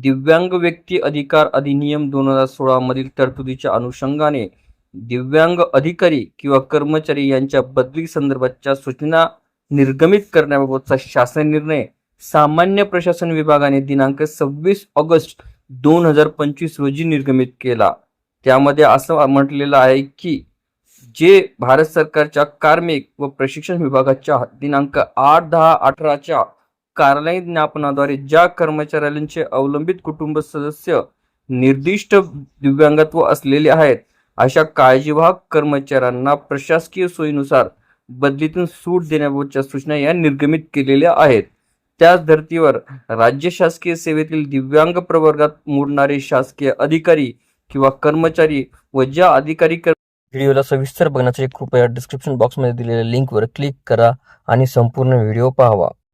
दिव्यांग व्यक्ती अधिकार अधिनियम दोन हजार सोळामधील तरतुदीच्या अनुषंगाने दिव्यांग अधिकारी किंवा कर्मचारी यांच्या बदली संदर्भाच्या सूचना निर्गमित करण्याबाबतचा शासन निर्णय सामान्य प्रशासन विभागाने दिनांक सव्वीस ऑगस्ट दोन हजार पंचवीस रोजी निर्गमित केला. त्यामध्ये असं म्हटलेलं आहे की जे भारत सरकारच्या कार्मिक व प्रशिक्षण विभागाच्या दिनांक आठ दहा अठराच्या कार्यालय ज्ञापनाद्वारे ज्या कर्मचाऱ्यांचे अवलंबित कुटुंब सदस्य निर्दिष्ट दिव्यांगत्व असलेले आहेत अशा काळजीवाहक कर्मचाऱ्यांना प्रशासकीय सोयीनुसार बदलीतून सूट देण्याबाबतच्या सूचना या निर्गमित केलेल्या आहेत. त्याच धर्तीवर राज्य शासकीय सेवेतील दिव्यांग प्रवर्गात मोडणारे शासकीय अधिकारी किंवा कर्मचारी व ज्या अधिकारी व्हिडिओला सविस्तर बघण्यासाठी कृपया डिस्क्रिप्शन बॉक्समध्ये दिलेल्या लिंकवर क्लिक करा आणि संपूर्ण व्हिडिओ पाहावा.